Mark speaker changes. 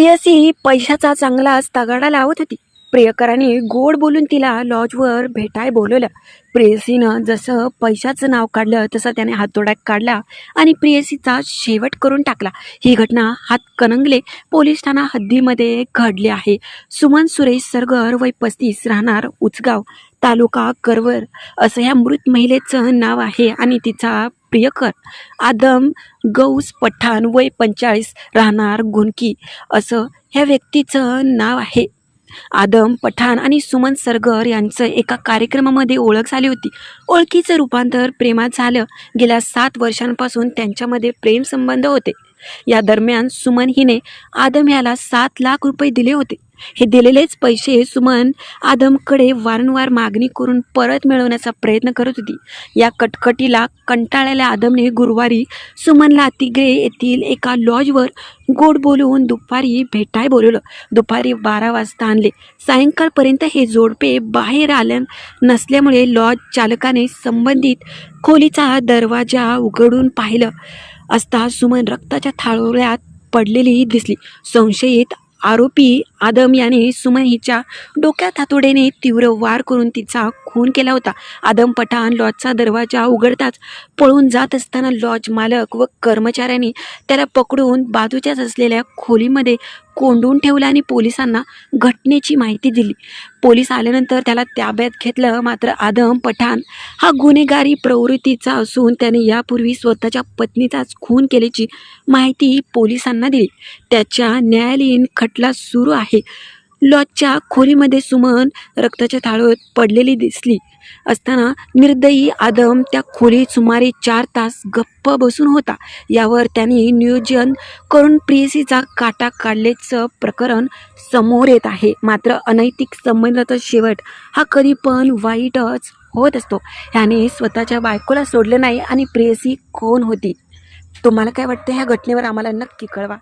Speaker 1: प्रियसी पैशाचा चांगलाच तगाडा लावत होती. प्रियकराने गोड बोलून तिला लॉजवर भेटाय बोलवलं. प्रेयसीनं जसं पैशाचं नाव काढलं तसं त्याने हातोड्यात काढला आणि प्रेयसीचा शेवट करून टाकला. ही घटना हात कनंगले पोलीस ठाणा हद्दीमध्ये घडली आहे. सुमन सुरेश सरगर वय पस्तीस राहणार उचगाव तालुका करवर. असं या मृत महिलेचं नाव आहे आणि तिचा प्रियकर. आदम गौस पठाण वय पंचाळीस राहणार गुणकी. असं ह्या व्यक्तीचं नाव आहे. आदम पठाण आणि सुमन सरगर यांचं एका कार्यक्रमामध्ये ओळख झाली होती. ओळखीचं रूपांतर प्रेमात झालं. गेल्या सात वर्षांपासून त्यांच्यामध्ये प्रेमसंबंध होते. या दरम्यान सुमन हिने आदम याला सात लाख रुपये दिले होते. हे दिलेलेच पैसे सुमन आदमकडे वारंवार मागणी करून परत मिळवण्याचा प्रयत्न करत होती. या कटकटीला कंटाळलेल्या आदमने गुरुवारी सुमनला तिगरे येथील एका लॉजवर गोड बोलवून दुपारी भेटाय बोलवलं. दुपारी बारा वाजता आणले. सायंकाळपर्यंत हे जोडपे बाहेर आल्या नसल्यामुळे लॉज चालकाने संबंधित खोलीचा दरवाजा उघडून पाहिलं असता सुमन रक्ताच्या थाळोळ्यात पडलेली दिसली. संशयित आरोपी आदम याने सुमन हिच्या डोक्यात हातोड्याने तीव्र वार करून तिचा खून केला होता. आदम पठाण लॉजचा दरवाजा उघडताच पळून जात असताना लॉज मालक व कर्मचाऱ्यांनी त्याला पकडून बाजूच्याच असलेल्या खोलीमध्ये कोंडून ठेवलं आणि पोलिसांना घटनेची माहिती दिली. पोलीस आल्यानंतर त्याला ताब्यात घेतलं. मात्र आदम पठाण हा गुन्हेगारी प्रवृत्तीचा असून त्याने यापूर्वी स्वतःच्या पत्नीचाच खून केल्याची माहिती पोलिसांना दिली. त्याच्या न्यायालयीन खटला सुरू आहे. लॉजच्या खोलीमध्ये सुमन रक्ताच्या थाळोत पडलेली दिसली. असताना निर्दयी आदम त्या खोलीत सुमारे चार तास गप्प बसून होता. यावर त्यांनी नियोजन करून प्रेयसीचा काटा काढल्याचं प्रकरण समोर येत आहे. मात्र अनैतिक संबंधाचा शेवट हा कधी पण वाईटच होत असतो. ह्याने स्वतःच्या बायकोला सोडलं नाही आणि प्रेयसी कोण होती? तुम्हाला काय वाटतं? ह्या घटनेवर आम्हाला नक्की कळवा.